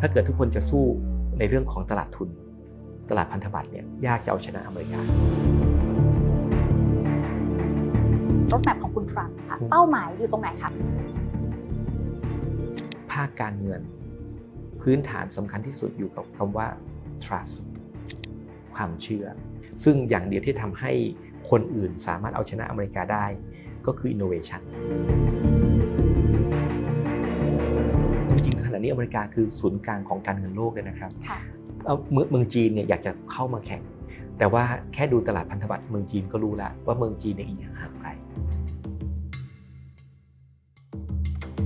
ถ้าเกิดทุกคนจะสู้ในเรื่องของตลาดทุน ตลาดพันธบัตรเนี่ยยากจะเอาชนะอเมริการถแมพของคุณทรัมป์ค่ะอืมเป้าหมายอยู่ตรงไหนคะภาคการเงิน พื้นฐานสำคัญที่สุดอยู่กับคำว่า trust ความเชื่อ ซึ่งอย่างเดียวที่ทำให้คนอื่นสามารถเอาชนะอเมริกาได้ก็คือ innovation นี้อเมริกาคือศูนย์กลางของการเงินโลกเลยนะครับค่ะเอาเมืองเมืองจีนเนี่ยอยากจะเข้ามาแข่ง แต่ว่าแค่ดูตลาดพันธบัตรเมืองจีนก็รู้แล้วว่าเมืองจีนเนี่ยอีกห่างไกล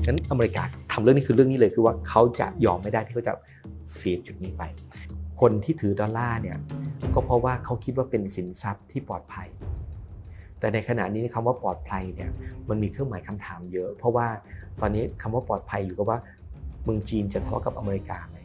ฉะนั้นอเมริกาทำเรื่องนี้คือเรื่องนี้เลยคือว่าเขาจะยอมไม่ได้ที่เขาจะเสียจุดนี้ไป คนที่ถือดอลลาร์เนี่ยก็เพราะว่าเขาคิดว่าเป็นสินทรัพย์ที่ปลอดภัย แต่ในขณะนี้คำว่าปลอดภัยเนี่ยมันมีเครื่องหมายคำถามเยอะ เพราะว่าตอนนี้คำว่าปลอดภัยอยู่กับว่า เมืองจีนจะทะเลาะกับอเมริกาไหม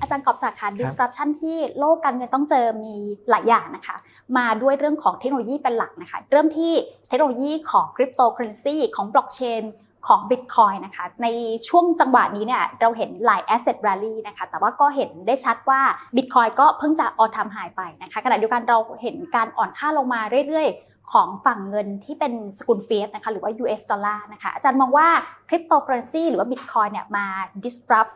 อาจารย์กอบศักดิ์ค่ะ disruption ที่โลกการเงินต้องเจอมีหลายอย่างนะคะ มาด้วยเรื่องของเทคโนโลยีเป็นหลักนะคะ เริ่มที่เทคโนโลยีของคริปโตเคอเรนซีของบล็อกเชน ของ Bitcoin นะคะ ในช่วงจังหวะนี้เนี่ยเราเห็นหลาย asset rally นะคะ แต่ว่าก็เห็นได้ชัดว่า Bitcoin ก็เพิ่งจะ all time high ไปนะคะขณะเดียวกันเราเห็นการอ่อนค่าลงมาเรื่อยๆ ของฝั่งเงินที่เป็นสกุลเฟียสนะคะหรือว่า US ดอลลาร์นะคะอาจารย์มองว่าคริปโตเคอเรนซีหรือว่า Bitcoin เนี่ยมา disrupt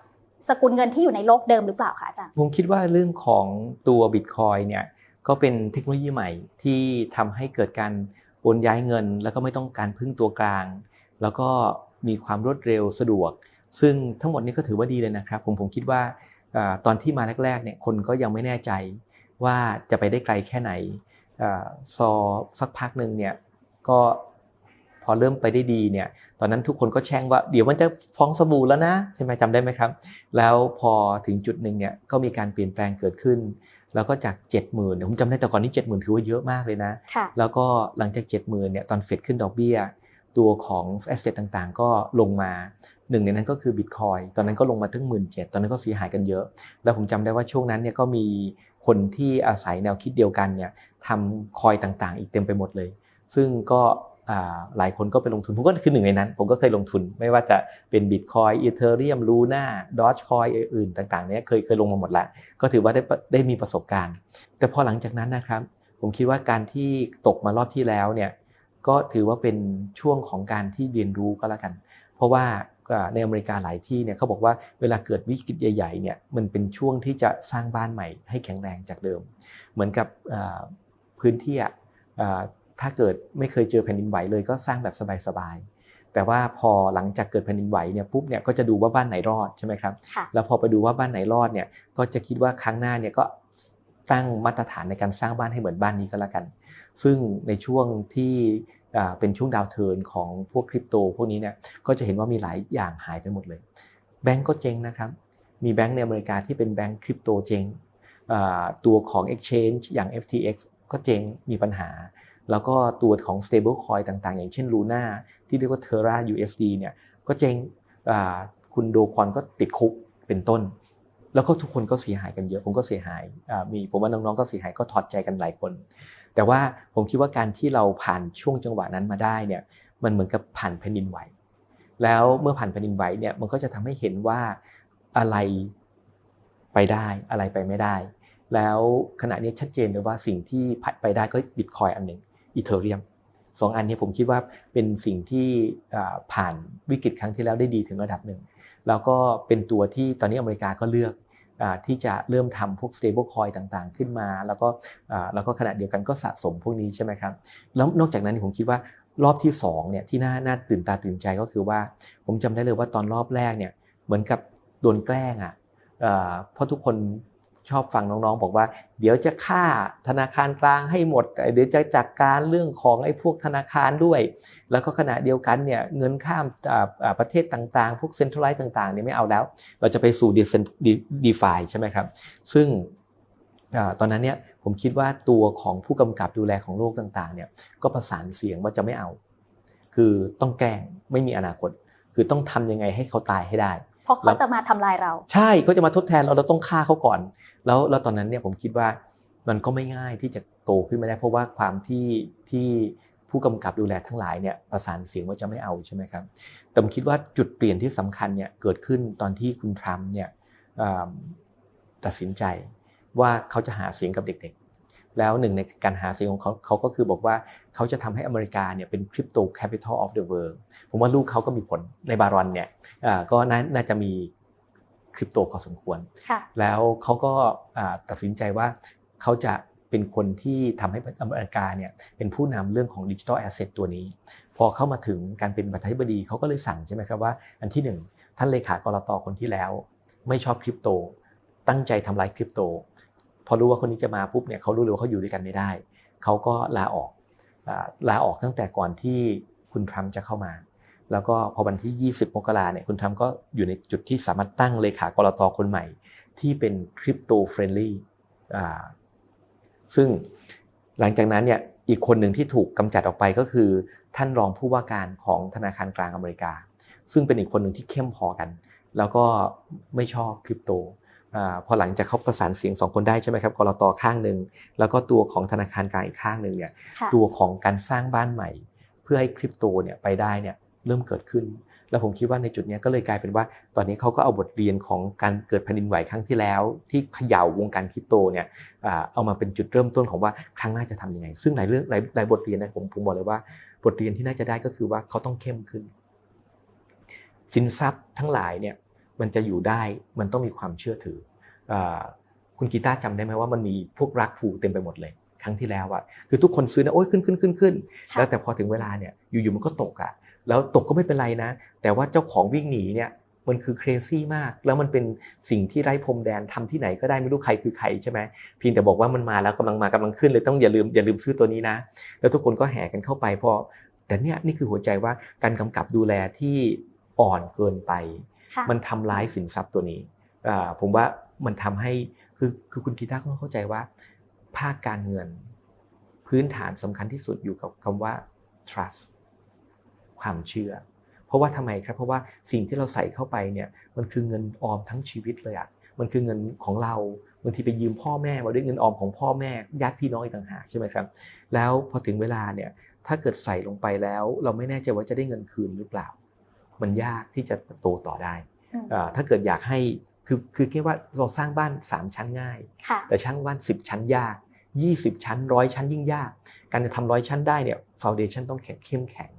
สกุลเงินที่อยู่ในโลกเดิมหรือเปล่าคะอาจารย์ผมคิดว่าเรื่องของตัว Bitcoin เนี่ยก็เป็นเทคโนโลยีใหม่ที่ทำให้เกิดการโอนย้ายเงิน แล้วก็ไม่ต้องการพึ่งตัวกลาง แล้วก็มีความรวดเร็วสะดวก ซึ่งทั้งหมดนี้ก็ถือว่าดีเลยนะครับ ผมผมคิดว่าอาตอนที่มาแรกๆเนี่ยคนก็ยังไม่แน่ใจว่าจะไปได้ไกลแค่ไหนอาซอสักพักหนึ่งเนี่ยก็พอเริ่มไปได้ดีเนี่ยตอนนั้นทุกคนก็แช่งว่าเดี๋ยวมันจะฟ้องสบู่แล้วนะใช่ไหมจำได้ไหมครับ แล้วพอถึงจุดหนึ่งเนี่ยก็มีการเปลี่ยนแปลงเกิดขึ้น แล้วก็จาก 7 0,000เนี่ยผมจำได้แต่ก่อนนี้ 70,000 ถือว่าเยอะมากเลยนะค่ะแล้วก็หลังจาก 70,000เนี่ยตอนเฟดขึ้นดอกเบี้ย ตัวของแอสเซทต่างๆ ก็ลงมาหนึ่งในนั้นก็คือ Bitcoin ตอนนั้นก็ลงมาถึง1 7 0 0 0ตอนนั้นก็เสียหายกันเยอะ แล้วผมจำได้ว่าช่วงนั้นเนี่ยก็มีคนที่อาศัยแนวคิดเดียวกันเนี่ยทำคอยต่างๆ อีกเต็มไปหมดเลย ซึ่งก็อ่าหลายคนก็ไปลงทุนผมก็คือหนึ่งในนั้น ผมก็เคยลงทุนไม่ว่าจะเป็น Bitcoin Ethereum Luna Dogecoin อื่นๆต่างๆเนี่ยเคยเคยลงมาหมดแล้วก็ถือว่าได้ได้มีประสบการณ์ แต่พอหลังจากนั้นนะครับ ผมคิดว่าการที่ตกมารอบที่แล้วเนี่ย ก็ถือว่าเป็นช่วงของการที่เรียนรู้ก็แล้วกัน เพราะว่าในอเมริกาหลายที่เนี่ยเขาบอกว่าเวลาเกิดวิกฤตใหญ่ๆเนี่ยมันเป็นช่วงที่จะสร้างบ้านใหม่ให้แข็งแรงจากเดิม เหมือนกับพื้นที่อะถ้าเกิดไม่เคยเจอแผ่นดินไหวเลยก็สร้างแบบสบายๆ แต่ว่าพอหลังจากเกิดแผ่นดินไหวเนี่ยปุ๊บเนี่ยก็จะดูว่าบ้านไหนรอดใช่ไหมครับค่ะแล้วพอไปดูว่าบ้านไหนรอดเนี่ยก็จะคิดว่าครั้งหน้าเนี่ยก็ ตั้งมาตรฐานในการสร้างบ้านให้เหมือนบ้านนี้ก็แล้วกัน ซึ่งในช่วงที่เป็นช่วงดาวเทิร์นของพวกคริปโต พวกนี้เนี่ยก็จะเห็นว่ามีหลายอย่างหายไปหมดเลย แบงก์ก็เจ๊งนะครับ มีแบงก์ในอเมริกาที่เป็นแบงก์คริปโตเจ๊งตัวของ Exchange อย่าง FTX ก็เจ๊งมีปัญหา แล้วก็ตัวของ stable coin ต่างๆ อย่างเช่น Luna ที่เรียกว่า Terra USD เนี่ยก็เจ๊งคุณโดคอนก็ติดคุกเป็นต้น แล้วก็ทุกคนก็เสียหายกันเยอะ ผมก็เสียหายมีผมว่าน้องๆก็เสียหายก็ถอดใจกันหลายคน แต่ว่าผมคิดว่าการที่เราผ่านช่วงจังหวะนั้นมาได้เนี่ยมันเหมือนกับผ่านแผ่นดินไหว แล้วเมื่อผ่านแผ่นดินไหวเนี่ยมันก็จะทำให้เห็นว่าอะไรไปได้อะไรไปไม่ได้ แล้วขณะนี้ชัดเจนเลยว่าสิ่งที่ไปได้ก็บิตคอยอันหนึ่งอีเทเรียม สองอันนี้ผมคิดว่าเป็นสิ่งที่ผ่านวิกฤตครั้งที่แล้วได้ดีถึงระดับหนึ่ง แล้วก็เป็นตัวที่ตอนนี้อเมริกาก็เลือกที่จะเริ่มทำพวก stable coin ต่างๆ ขึ้นมา แล้วก็แล้วก็ขณะเดียวกันก็สะสมพวกนี้ใช่ไหมครับ แล้วนอกจากนั้นผมคิดว่ารอบที่2เนี่ยที่น่าน่าตื่นตาตื่นใจก็คือว่า ผมจำได้เลยว่าตอนรอบแรกเนี่ยเหมือนกับโดนแกล้งอะเพราะทุกคน ชอบฟังน้องๆ บอกว่า เดี๋ยวจะฆ่าธนาคารกลางให้หมด เดี๋ยวจะจัดการเรื่องของไอ้พวกธนาคารด้วย แล้วก็ขณะเดียวกันเนี่ยเงินข้ามประเทศต่างๆ พวกเซ็นทรัลไลซ์ต่างๆเนี่ยไม่เอาแล้ว เราจะไปสู่ดีฟาใช่ไหมครับ ซึ่งตอนนั้นเนี่ยผมคิดว่าตัวของผู้กำกับดูแลของโลกต่างๆเนี่ยก็ประสานเสียงว่าจะไม่เอา คือต้องแกล้งไม่มีอนาคต คือต้องทำยังไงให้เขาตายให้ได้ ราะเขาจะมาทำลายเรา ใช่เขาจะมาทดแทนเราเราต้องฆ่าเขาก่อน แล้วแล้วตอนนั้นเนี่ยผมคิดว่ามันก็ไม่ง่ายที่จะโตขึ้นมาได้ เพราะว่าความที่ที่ผู้กำกับดูแลทั้งหลายเนี่ยประสานเสียงว่าจะไม่เอาใช่ไหมครับแต่ผมคิดว่าจุดเปลี่ยนที่สำคัญเนี่ยเกิดขึ้นตอนที่คุณทรัมป์เนี่ยตัดสินใจว่าเขาจะหาเสียงกับเด็ก แล้วหนึ่งในการหาเสียงของเขาเขาก็คือบอกว่าเขาจะทำให้อเมริกาเนี่ยเป็นคริปโตแคปิตอลออฟเดอะเวิลด์ผมว่าลูกเขาก็มีผลในบารอนเนี่ยก็น่าจะมีคริปโตพอสมควร แล้วเขาก็ตัดสินใจว่าเขาจะเป็นคนที่ทำให้อเมริกาเนี่ยเป็นผู้นำเรื่องของดิจิทัลแอสเซทตัวนี้ พอเข้ามาถึงการเป็นประธานาธิบดีเขาก็เลยสั่งใช่ไหมครับว่าอันที่หนึ่งท่านเลขากรตคนที่แล้ว ไม่ชอบคริปโต ตั้งใจทำลายคริปโต พอรู้ว่าคนนี้จะมาปุ๊บเนี่ยเขารู้เลยว่าเขาอยู่ด้วยกันไม่ได้ เขาก็ลาออกลาออกตั้งแต่ก่อนที่คุณทรัมป์จะเข้ามา แล้วก็พอวันที่ 20 มกราเนี่ยคุณทรัมป์ก็อยู่ในจุดที่สามารถตั้งเลขากรตคนใหม่ ที่เป็นคริปโตเฟรนลี่ซึ่งหลังจากนั้นเนี่ยอีกคนหนึ่งที่ถูกกำจัดออกไปก็คือ ท่านรองผู้ว่าการของธนาคารกลางอเมริกา ซึ่งเป็นอีกคนหนึ่งที่เข้มพอกัน แล้วก็ไม่ชอบคริปโต พอหลังจากเขาประสานเสียงสองคนได้ใช่ไหมครับกรตข้างหนึ่งแล้วก็ตัวของธนาคารกลางอีกข้างหนึ่งเนี่ยตัวของการสร้างบ้านใหม่ เพื่อให้คริปโตเนี่ยไปได้เนี่ยเริ่มเกิดขึ้น แล้วผมคิดว่าในจุดนี้ก็เลยกลายเป็นว่า ตอนนี้เขาก็เอาบทเรียนของการเกิดแผ่นดินไหวครั้งที่แล้ว ที่เขย่าวงการคริปโตเนี่ยเอามาเป็นจุดเริ่มต้นของว่าครั้งหน้าจะทํำยังไง ซึ่งหลายเรื่องหลายหลายบทเรียนนะผมผมบอกเลยว่า บทเรียนที่น่าจะได้ก็คือว่าเขาต้องเข้มขึ้น สินทรัพย์ทั้งหลายเนี่ย มันจะอยู่ได้มันต้องมีความเชื่อถือคุณกีตาร์จำได้ไหมว่ามันมีพวกรักผูเต็มไปหมดเลยครั้งที่แล้วอะคือทุกคนซื้อนะโอ้ยขึ้นขึ้นขึ้นขึ้นแล้วแต่พอถึงเวลาเนี่ยอยู่ๆมันก็ตกอะแล้วตกก็ไม่เป็นไรนะ แต่ว่าเจ้าของวิ่งหนีเนี่ยมันคือเครซี่มาก แล้วมันเป็นสิ่งที่ไร้พรมแดนทำที่ไหนก็ได้ไม่รู้ใครคือใครใช่ไหมเพียงแต่บอกว่ามันมาแล้วกำลังมากำลังขึ้นเลยต้องอย่าลืมอย่าลืมซื้อตัวนี้นะ แล้วทุกคนก็แห่กันเข้าไปพอแต่เนี่ยนี่คือหัวใจว่าการกำกับดูแลที่อ่อนเกินไป มันทำร้ายสินทรัพย์ตัวนี้ผมว่ามันทำให้คือคือคุณกีตาร์ต้องเข้าใจว่า ภาคการเงิน พื้นฐานสำคัญที่สุดอยู่กับคำว่า trust ความเชื่อ เพราะว่าทำไมครับ เพราะว่าสิ่งที่เราใส่เข้าไปเนี่ยมันคือเงินออมทั้งชีวิตเลยอะมันคือเงินของเราบางทีไปยืมพ่อแม่มาด้วยเงินออมของพ่อแม่ญาติพี่น้องอีกต่างหากใช่ไหมครับ แล้วพอถึงเวลาเนี่ยถ้าเกิดใส่ลงไปแล้ว เราไม่แน่ใจว่าจะได้เงินคืนหรือเปล่า มันยากที่จะโตต่อได้ ถ้าเกิดอยากให้คือคือแค่ว่าเราสร้างบ้าน 3 ชั้นง่าย แต่ช่างบ้าน 10 ชั้นยาก 20 ชั้นร้อยชั้นยิ่งยาก การจะทำร้อยชั้นได้เนี่ยฟาวเดชันต้องแข็งเข้มแข็ง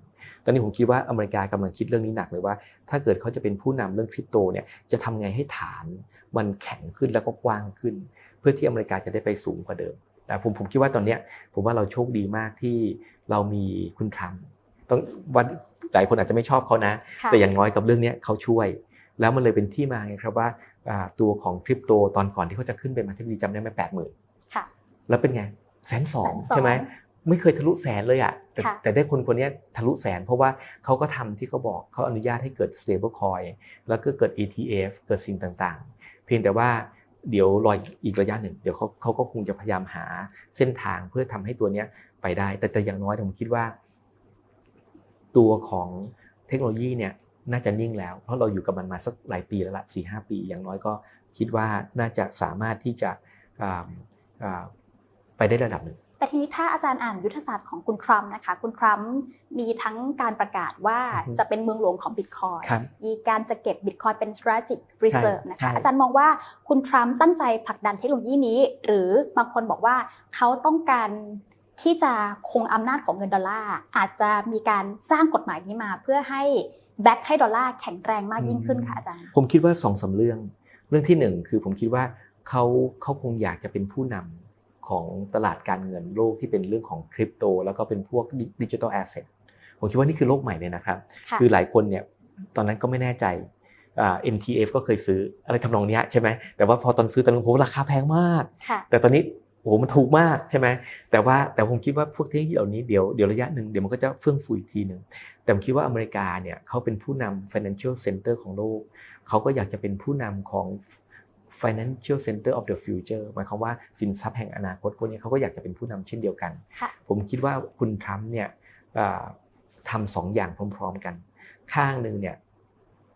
ตอนนี้ผมคิดว่าอเมริกากำลังคิดเรื่องนี้หนักเลยว่า ถ้าเกิดเขาจะเป็นผู้นำเรื่องคริปโตเนี่ยจะทำไงให้ฐานมันแข็งขึ้นแล้วก็กว้างขึ้น เพื่อที่อเมริกาจะได้ไปสูงกว่าเดิม แต่ผมผมคิดว่าตอนนี้ผมว่าเราโชคดีมากที่เรามีคุณทรัมป์ ต้องวันหลายคนอาจจะไม่ชอบเขานะ แต่อย่างน้อยกับเรื่องนี้เขาช่วย แล้วมันเลยเป็นที่มาไงครับว่าตัวของคริปโตตอนก่อนที่เขาจะขึ้นเป็นมาที่ดีจำได้ไหมแปดหมื่นแล้วเป็นไงแสนสองใช่ไหมไม่เคยทะลุแสนเลยอะแต่แต่ได้คนคนนี้ทะลุแสน เพราะว่าเขาก็ทำที่เขาบอกเขาอนุญาตให้เกิด stable coin แล้วก็เกิด ETF เกิดสิ่งต่างๆ เพียงแต่ว่าเดี๋ยวรออีกระยะหนึ่ง เดี๋ยวเขาเขาก็คงจะพยายามหาเส้นทางเพื่อทำให้ตัวนี้ไปได้ แต่แต่อย่างน้อยผมคิดว่า ตัวของเทคโนโลยีเนี่ยน่าจะนิ่งแล้ว เพราะเราอยู่กับมันมาสักหลายปีแล้วละสี่ห้าปี อย่างน้อยก็คิดว่าน่าจะสามารถที่จะไปได้ระดับหนึ่งแต่ทีนี้ถ้าอาจารย์อ่านยุทธศาสตร์ของคุณทรัมป์นะคะ คุณทรัมป์มีทั้งการประกาศว่าจะเป็นเมืองหลวงของบิตคอยมีการจะเก็บบิตคอยเป็น strategic reserve นะคะอาจารย์มองว่าคุณทรัมป์ตั้งใจผลักดันเทคโนโลยีนี้ หรือบางคนบอกว่าเขาต้องการ ที่จะคงอำนาจของเงินดอลลาร์อาจจะมีการสร้างกฎหมายนี้มา เพื่อให้แบ็คให้ดอลลาร์แข็งแรงมากยิ่งขึ้นค่ะอาจารย์ ผมคิดว่าสองสาเรื่อง เรื่องที่หนึ่งคือผมคิดว่าเขาเขาคงอยากจะเป็นผู้นำของตลาดการเงินโลกที่เป็นเรื่องของคริปโตแล้วก็เป็นพวกดิจิทัลแอสเซทผมคิดว่านี่คือโลกใหม่เลยนะครับ คือหลายคนเนี่ยตอนนั้นก็ไม่แน่ใจ MTF ก็เคยซื้ออะไรทำนองนี้ใช่ไหมแต่ว่าพอตอนซื้อตอนนั้นโหราคาแพงมาก แต่ตอนนี้ โอ้โหมันถูกมากใช่ไหมแต่ว่าแต่ผมคิดว่าพวกเทคโนโลยีเหล่านี้เดี๋ยวเดี๋ยวระยะหนึ่งเดี๋ยวมันก็จะเฟื่องฟูอีกทีหนึ่งแต่ผมคิดว่าอเมริกาเนี่ยเขาเป็นผู้นำ financial center ของโลกเขาก็อยากจะเป็นผู้นำของ financial center of the future หมายความว่าสินทรัพย์แห่งอนาคตคนนี้เขาก็อยากจะเป็นผู้นำเช่นเดียวกัน ผมคิดว่าคุณทรัมป์เนี่ยทำสองอย่างพร้อม ๆ กัน ข้างหนึ่งเนี่ย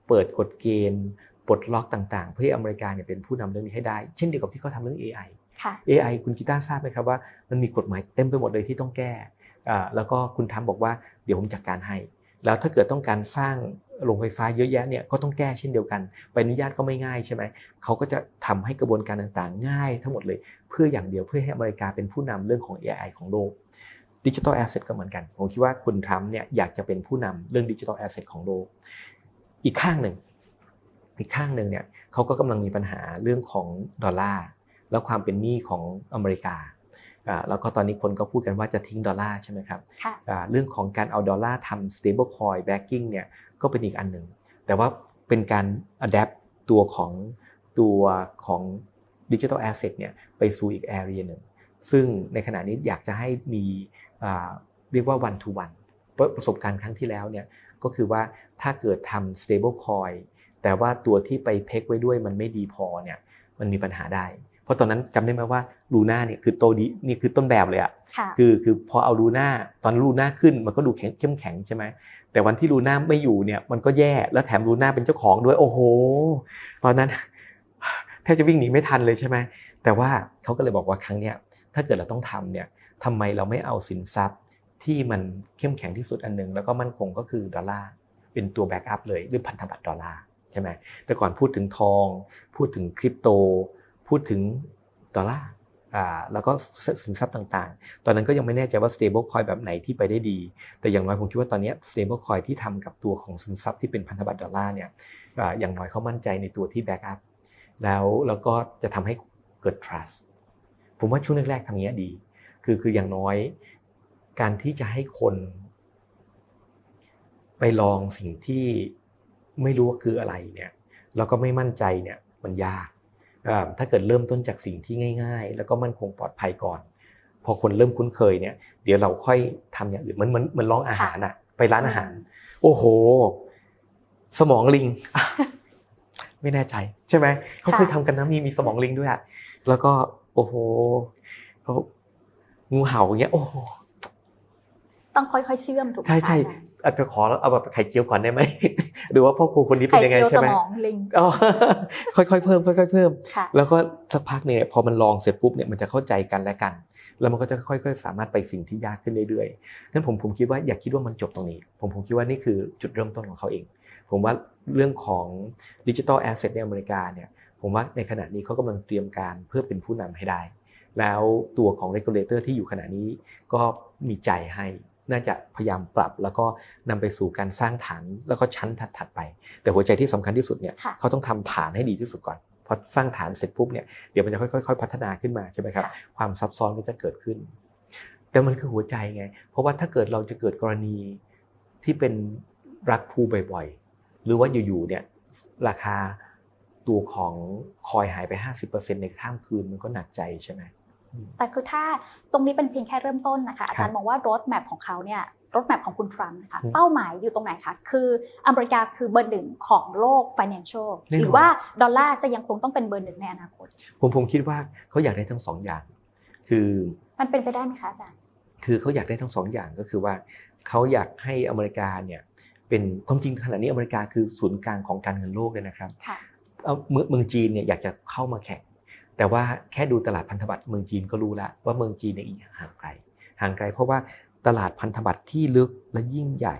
เปิดกฎเกณฑ์ปลดล็อกต่างๆ เพื่อให้อเมริกาเนี่ยเป็นผู้นำเรื่องนี้ให้ได้ เช่นเดียวกับที่เขาทำเรื่อง AI ค่ะ AI คุณกีตาร์ทราบไหมครับว่ามันมีกฎหมายเต็มไปหมดเลยที่ต้องแก้แล้วก็คุณทำบอกว่าเดี๋ยวผมจัดการให้ แล้วถ้าเกิดต้องการสร้างโรงไฟฟ้าเยอะแยะเนี่ยก็ต้องแก้เช่นเดียวกันใบอนุญาตก็ไม่ง่ายใช่ไหมเขาก็จะทำให้กระบวนการต่างๆ ง่ายทั้งหมดเลย เพื่ออย่างเดียวเพื่อให้อเมริกาเป็นผู้นำเรื่องของ AI ของโลกดิจิทัลแอสเซทก็เหมือนกัน ผมคิดว่าคุณทรัมป์เนี่ยอยากจะเป็นผู้นำเรื่องดิจิทัลแอสเซทของโลก อีกข้างหนึ่ง อีกข้างหนึ่งเนี่ยเขาก็กำลังมีปัญหาเรื่องของดอลลาร์ แล้วความเป็นหนี้ของอเมริกาอ่าแล้วก็ตอนนี้คนก็พูดกันว่าจะทิ้งดอลลาร์ใช่ไหมครับค่ะอ่าเรื่องของการเอาดอลลาร์ทำ stable coin backing เนี่ยก็เป็นอีกอันหนึ่ง แต่ว่าเป็นการ adapt ตัวของตัวของ digital asset เนี่ยไปสู่อีก area หนึ่ง ซึ่งในขณะนี้อยากจะให้มีอ่าเรียกว่า one to one เพราะประสบการณ์ครั้งที่แล้วเนี่ยก็คือว่าถ้าเกิดทำ stable coin แต่ว่าตัวที่ไปเพกไว้ด้วยมันไม่ดีพอเนี่ยมันมีปัญหาได้ เพราะตอนนั้นจำได้ไหมว่าลูน่าเนี่ยคือโตดีนี่คือต้นแบบเลยอะค่ะคือคือพอเอาลูน่าตอนลูน่าขึ้นมันก็ดูแข็งเข้มแข็งใช่ไหมแต่วันที่ลูน่าไม่อยู่เนี่ยมันก็แย่แล้วแถมลูน่าเป็นเจ้าของด้วยโอ้โห ตอนนั้นแทบจะวิ่งหนีไม่ทันเลยใช่ไหมแต่ว่าเขาก็เลยบอกว่าครั้งเนี้ยถ้าเกิดเราต้องทำเนี่ยทำไมเราไม่เอาสินทรัพย์ที่มันเข้มแข็งที่สุดอันหนึ่งแล้วก็มั่นคงก็คือดอลลาร์เป็นตัวแบ็กอัพเลยหรือพันธบัตรดอลลาร์ใช่ไหมแต่ก่อนพูดถึงทอง พูดถึงคริปโต พูดถึงดอลลาร์แล้วก็สินทรัพย์ต่างๆ ตอนนั้นก็ยังไม่แน่ใจว่า stable coin แบบไหนที่ไปได้ดี แต่อย่างน้อยผมคิดว่าตอนนี้ stable coin ที่ทำกับตัวของสินทรัพย์ที่เป็นพันธบัตรดอลลาร์เนี่ยอย่างน้อยเขามั่นใจในตัวที่ back up แล้วแล้วก็จะทำให้เกิด trust ผมว่าช่วงแรกๆทำอย่างนี้ยดี คือคืออย่างน้อย การที่จะให้คน ไปลองสิ่งที่ไม่รู้ว่าคืออะไรเนี่ยแล้วก็ไม่มั่นใจเนี่ยมันยาก ถ้าเกิดเริ่มต้นจากสิ่งที่ง่าย ๆ แล้วก็มั่นคงปลอดภัยก่อน พอคนเริ่มคุ้นเคยเนี่ย เดี๋ยวเราค่อยทำอย่างอื่นเหมันเหมันเหมันลองอาหารอะไปร้านอาหาร โอ้โห สมองลิง ไม่แน่ใจ ใช่ไหมเขาเคยทำกันนะมีมีสมองลิงด้วยอะแล้วก็ โอ้โหเขางูเห่าอย่างเงี้ยโอ้โหต้องค่อยๆเชื่อมถูกไหมใช่ใช่คะ อาจารย์อาจจะขอเอาแบบไข่เจียวก่อนได้ไหม หรือว่าพ่อครูคนนี้เป็ไข่นยังไงเจียวสใช่ไหมมองลิงอ๋อค่อยๆเพิ่มค่อยๆเพิ่มค่ะแล้วก็สักพักเนี่ยพอมันลองเสร็จปุ๊บเนี่ยมันจะเข้าใจกันและกัน แล้วมันก็จะค่อยๆ สามารถไปสิ่งที่ยากขึ้นเรื่อยๆงั้นผมผมคิดว่าอย่าคิดว่ามันจบตรงนี้ ผมผมคิดว่านี่คือจุดเริ่มต้นของเขาเอง ผมว่าเรื่องของดิจิทัลแอสเซทในอเมริกาเนี่ยผมว่าในขณะนี้เขากำลังเตรียมการเพื่อเป็นผู้นำให้ได้ แล้วตัวของ regulator ที่อยู่ขณะนี้ก็มีใจให้ น่าจะพยายามปรับแล้วก็นำไปสู่การสร้างฐานแล้วก็ชั้นถัดๆไป แต่หัวใจที่สำคัญที่สุดเนี่ยค่ะเขาต้องทำฐานให้ดีที่สุดก่อนพอสร้างฐานเสร็จปุ๊บเนี่ยเดี๋ยวมันจะค่อยๆ พัฒนาขึ้นมาใช่ไหมครับค่ะความซับซ้อนก็จะเกิดขึ้น แต่มันคือหัวใจไง เพราะว่าถ้าเกิดเราจะเกิดกรณีที่เป็นรักภูบ่อยๆ หรือว่าอยู่ๆเนี่ยราคาตัวของคอยหายไป 50%ในข้ามคืนมันก็หนักใจใช่ไหม แต่คือถ้าตรงนี้เป็นเพียงแค่เริ่มต้นนะคะอาจารย์มองว่ารถแมพของเขาเนี่ยรถแมพของคุณทรัมป์นะคะอืมเป้าหมายอยู่ตรงไหนคะ คืออเมริกาคือเบอร์หนึ่งของโลก financial แน่นอนหรือว่าดอลลาร์จะยังคงต้องเป็นเบอร์หนึ่งในอนาคต ผมผมคิดว่าเขาอยากได้ทั้งสองอย่าง คือมันเป็นไปได้ไหมคะอาจารย์ คือเขาอยากได้ทั้งสองอย่างก็คือว่าเขาอยากให้อเมริกาเนี่ยเป็นความจริงขณะนี้อเมริกาคือศูนย์กลางของการเงินโลกเลยนะครับค่ะเอาเมืองเมืองจีนเนี่ยอยากจะเข้ามาแข่ง แต่ว่าแค่ดูตลาดพันธบัตรเมืองจีนก็รู้แล้วว่าเมืองจีนเนี่ยอีกห่างไกล ห่างไกล เพราะว่าตลาดพันธบัตรที่ลึกและยิ่งใหญ่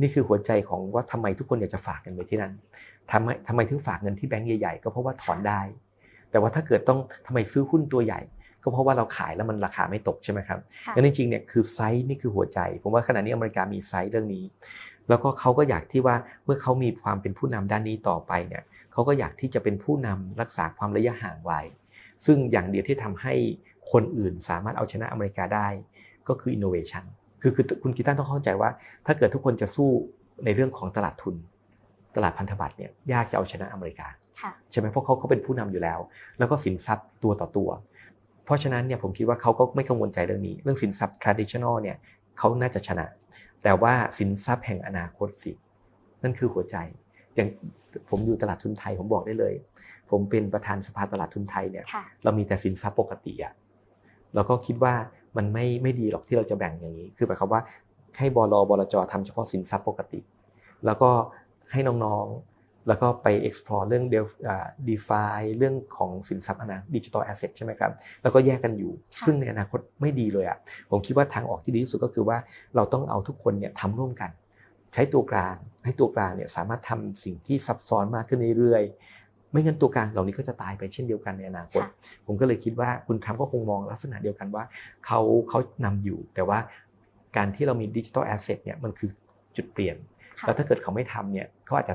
นี่คือหัวใจของว่าทำไมทุกคนอยากจะฝากเงินไปที่นั่นทำไมทำไมถึงฝากเงินที่แบงก์ใหญ่ๆก็เพราะว่าถอนได้ แต่ว่าถ้าเกิดต้องทำไมซื้อหุ้นตัวใหญ่ ก็เพราะว่าเราขายแล้วมันราคาไม่ตกใช่ไหมครับค่ะงั้นจริงๆเนี่ยคือไซส์นี่คือหัวใจ ผมว่าขณะนี้อเมริกามีไซส์เรื่องนี้ แล้วก็เขาก็อยากที่ว่าเมื่อเขามีความเป็นผู้นำด้านนี้ต่อไปเนี่ยเขาก็อยากที่จะเป็นผู้นำรักษาความระยะห่างไว้ ซึ่งอย่างเดียวที่ทำให้คนอื่นสามารถเอาชนะอเมริกาได้ก็คือ innovation คือคือคุณกีตาร์ต้องเข้าใจว่า ถ้าเกิดทุกคนจะสู้ในเรื่องของตลาดทุน ตลาดพันธบัตรเนี่ยยากจะเอาชนะอเมริกาค่ะใช่ไหมเพราะเขาเขาเป็นผู้นำอยู่แล้ว แล้วก็สินทรัพย์ตัวต่อตัว เพราะฉะนั้นเนี่ยผมคิดว่าเขาก็ไม่กังวลใจเรื่องนี้ เรื่องสินทรัพย์ traditional เนี่ยเขาน่าจะชนะ แต่ว่าสินทรัพย์แห่งอนาคตสิ นั่นคือหัวใจ อย่างผมอยู่ตลาดทุนไทยผมบอกได้เลย ผมเป็นประธานสภาตลาดทุนไทยเนี่ยค่ะเรามีแต่สินทรัพย์ปกติอะเราก็คิดว่ามันไม่ไม่ดีหรอกที่เราจะแบ่งอย่างนี้ คือหมายความว่าให้บลบลจทำเฉพาะสินทรัพย์ปกติ แล้วก็ให้น้องๆ แล้วก็ไป explore เรื่อง DeFi เรื่องของสินทรัพย์อนาดิจิทัลแอสเซทใช่ไหมครับ แล้วก็แยกกันอยู่ค่ะซึ่งในอนาคตไม่ดีเลยอะ ผมคิดว่าทางออกที่ดีที่สุดก็คือว่าเราต้องเอาทุกคนเนี่ยทำร่วมกัน ใช้ตัวกลาง ให้ตัวกลางเนี่ยสามารถทำสิ่งที่ซับซ้อนมากขึ้นเรื่อยๆ ไม่งั้นตัวกลางเหล่านี้ก็จะตายไปเช่นเดียวกันในอนาคตค่ะผมก็เลยคิดว่าคุณทรัมป์ก็คงมองลักษณะเดียวกันว่าเขาเขานำอยู่ แต่ว่าการที่เรามีดิจิทัลแอสเซทเนี่ยมันคือจุดเปลี่ยนค่ะแล้วถ้าเกิดเขาไม่ทำเนี่ยเขาอาจจะ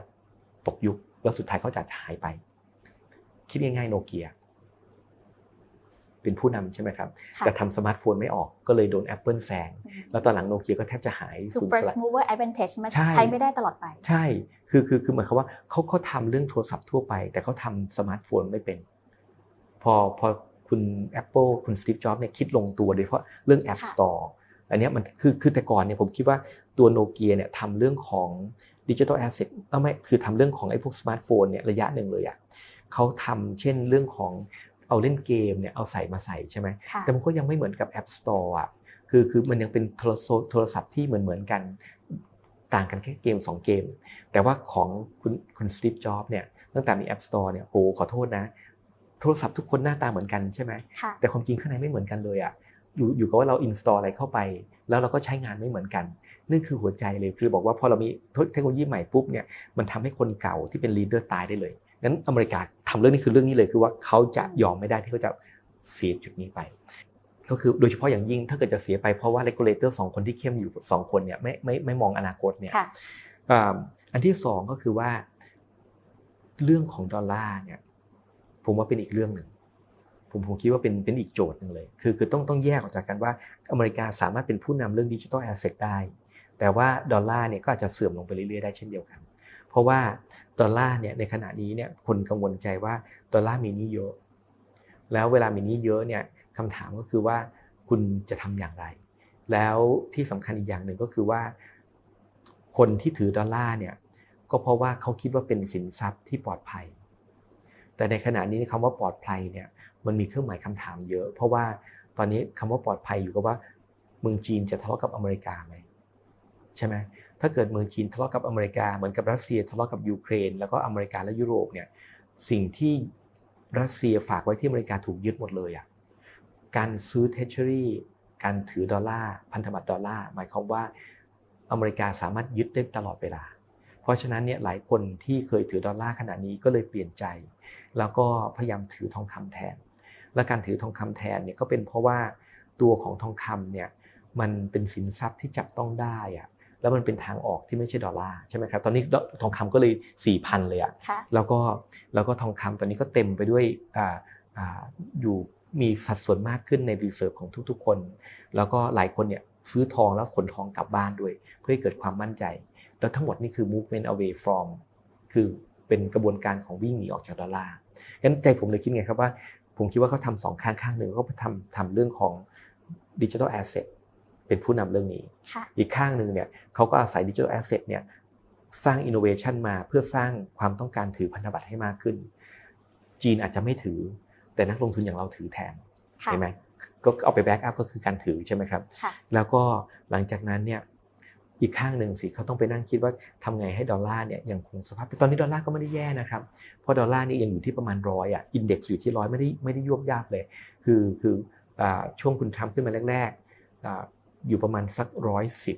ตกยุคแล้วสุดท้ายเขาจะหายไป คิดง่ายๆโนเกีย เป็นผู้นำใช่ไหมครับค่ะแต่ทำสมาร์ทโฟนไม่ออกก็เลยโดน Apple แซงอืมแล้วตอนหลังโนเกียก็แทบจะหายคือสูญส first ลาย mover advantage มันใช่ใช้ไม่ได้ตลอดไป ใช่ คือคือคือหมายความว่าเขาเขาทำเรื่องโทรศัพท์ทั่วไป แต่เขาทำสมาร์ทโฟนไม่เป็น พอพอคุณ Apple คุณสตีฟจ็อบส์เนี่ยคิดลงตัวโดยเฉพาะเรื่อง App ค่ะ Store อันเนี้ยมันคือคือแต่ก่อนเนี่ยผมคิดว่าตัวโนเกียเนี่ยทำเรื่องของดิจิทัลแอสเซทแล้วไม่คือทำเรื่องของไอ้พวกสมาร์ทโฟนเนี่ยระยะหนึ่งเลยอะ่ะเขาทำเช่นเรื่องของ เอาเล่นเกมเนี่ยเอาใส่มาใส่ใช่ไหมค่ะแต่มันก็ยังไม่เหมือนกับ App Store อะคือคือมันยังเป็นโทรศโทรศัพท์ที่เหมือนเหมือนกันต่างกันแค่เกม 2 เกม แต่ว่าของคุณคุณสตีฟจ็อบเนี่ยตั้งแต่มี App Store เนี่ยโหขอโทษนะ โทรศัพท์ทุกคนหน้าตาเหมือนกันใช่ไหมค่ะแต่ความจริงข้างในไม่เหมือนกันเลยอะอยู่อยู่กับว่าเรา install อะไรเข้าไป แล้วเราก็ใช้งานไม่เหมือนกันนั่นคือหัวใจเลยคือบอกว่าพอเรามีเทคโนโลยีใหม่ปุ๊บเนี่ยมันทำให้คนเก่าที่เป็น leader ตายได้เลย งั้นอเมริกาทำเรื่องนี้คือเรื่องนี้เลยคือว่าเขาจะยอมไม่ได้ที่เขาจะเสียจุดนี้ไป ก็คือโดยเฉพาะอย่างยิ่งถ้าเกิดจะเสียไปเพราะว่า regulator สองคนที่เข้มอยู่สองคนเนี่ยไม่ไม่ไม่มองอนาคตเนี่ยค่ะอ่าอันที่สองก็คือว่า เรื่องของดอลลาร์เนี่ยผมว่าเป็นอีกเรื่องหนึ่งผมผมคิดว่าเป็นเป็นอีกโจทย์หนึ่งเลย คือคือต้องต้องแยกออกจากกันว่าอเมริกาสามารถเป็นผู้นำเรื่องดิจิทัลแอสเซทได้ แต่ว่าดอลลาร์เนี่ยก็อาจจะเสื่อมลงไปเรื่อยๆได้เช่นเดียวกัน เพราะว่าดอลลาร์เนี่ยในขณะนี้เนี่ยคนกังวลใจว่าดอลลาร์มีนี้เยอะ แล้วเวลามีนี้เยอะเนี่ยคำถามก็คือว่าคุณจะทำอย่างไร แล้วที่สำคัญอีกอย่างหนึ่งก็คือว่า คนที่ถือดอลลาร์เนี่ยก็เพราะว่าเขาคิดว่าเป็นสินทรัพย์ที่ปลอดภัย แต่ในขณะนี้คำว่าปลอดภัยเนี่ยมันมีเครื่องหมายคำถามเยอะ เพราะว่าตอนนี้คำว่าปลอดภัยอยู่กับว่าเมืองจีนจะทะเลาะกับอเมริกาไหมใช่ไหม ถ้าเกิดเมืองจีนทะเลาะกับอเมริกาเหมือนกับรัสเซียทะเลาะกับยูเครน แล้วก็อเมริกาและยุโรปเนี่ยสิ่งที่รัสเซียฝากไว้ที่อเมริกาถูกยึดหมดเลยอะ่ะการซื้อเทเชอรี่การถือดอลลาร์พันธบัตรดอลลาร์หมายความว่าอเมริกาสามารถยึดได้ตลอดเวลา เพราะฉะนั้นเนี่ยหลายคนที่เคยถือดอลลาร์ขณะนี้ก็เลยเปลี่ยนใจ แล้วก็พยายามถือทองคำแทน และการถือทองคำแทนเนี่ยก็เป็นเพราะว่าตัวของทองคำเนี่ยมันเป็นสินทรัพย์ที่จับต้องได้อะ แล้วมันเป็นทางออกที่ไม่ใช่ดอลลาร์ใช่ไหมครับตอนนี้ทองคำก็เลย4ี่พันเลยอะค่ะแล้วก็แล้วก็ทองคำตอนนี้ก็เต็มไปด้วยอ่าอ่าอยู่มีสัดส่วนมากขึ้นในรีเซิร์ฟของทุกๆคน แล้วก็หลายคนเนี่ยซื้อทองแล้วขนทองกลับบ้านด้วย เพื่อให้เกิดความมั่นใจ แล้วทั้งหมดนี่คือ movement away from คือเป็นกระบวนการของวิ่งหนีออกจากดอลลาร์งั้นใจผมเลยคิดไงครับว่า ผมคิดว่าเขาทำสองข้างข้างหนึ่งเขาทำทำเรื่องของดิจิทัลแอสเซท เป็นผู้นำเรื่องนี้ค่ะอีกข้างหนึ่งเนี่ยเขาก็อาศัยดิจิทัลแอสเซทเนี่ยสร้างอินโนเวชันมาเพื่อสร้างความต้องการถือพันธบัตรให้มากขึ้น จีนอาจจะไม่ถือ แต่นักลงทุนอย่างเราถือแทนค่ะเห็นไหมก็เอาไปแบ็กอัพก็คือการถือใช่ไหมครับค่ะแล้วก็หลังจากนั้นเนี่ยอีกข้างหนึ่งสิเขาต้องไปนั่งคิดว่าทำไงให้ดอลลาร์เนี่ยยังคงสภาพแต่ตอนนี้ดอลลาร์ก็ไม่ได้แย่นะครับ เพราะดอลลาร์นี่ยังอยู่ที่ประมาณร้อยอะอินเด็กซ์อยู่ที่ร้อยไม่ได้ไม่ได้ยวบยาบเลย คือคืออาช่วงคุณทำขึ้นมาแรกๆ อยู่ประมาณสักร้อยสิบ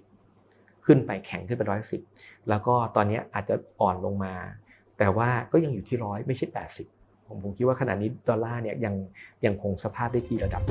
ขึ้นไปแข็งขึ้นไปร้อยสิบแล้วก็ตอนนี้อาจจะอ่อนลงมา แต่ว่าก็ยังอยู่ที่ร้อยไม่ใช่แปดสิบผมผมคิดว่าขณะนี้ดอลลาร์เนี่ยยังยังคงสภาพได้ที่ระดับ